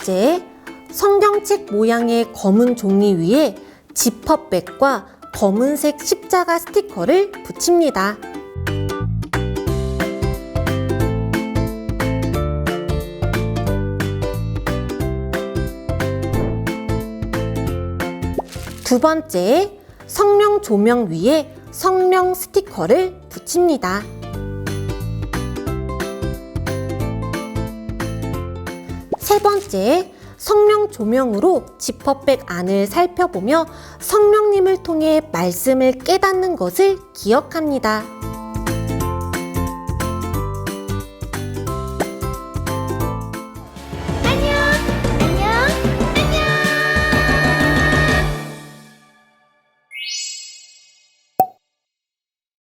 번째, 성경책 모양의 검은 종이 위에 지퍼백과 검은색 십자가 스티커를 붙입니다. 두 번째, 성령 조명 위에 성령 스티커를 붙입니다. 세 번째, 성령 조명으로 지퍼백 안을 살펴보며 성령님을 통해 말씀을 깨닫는 것을 기억합니다.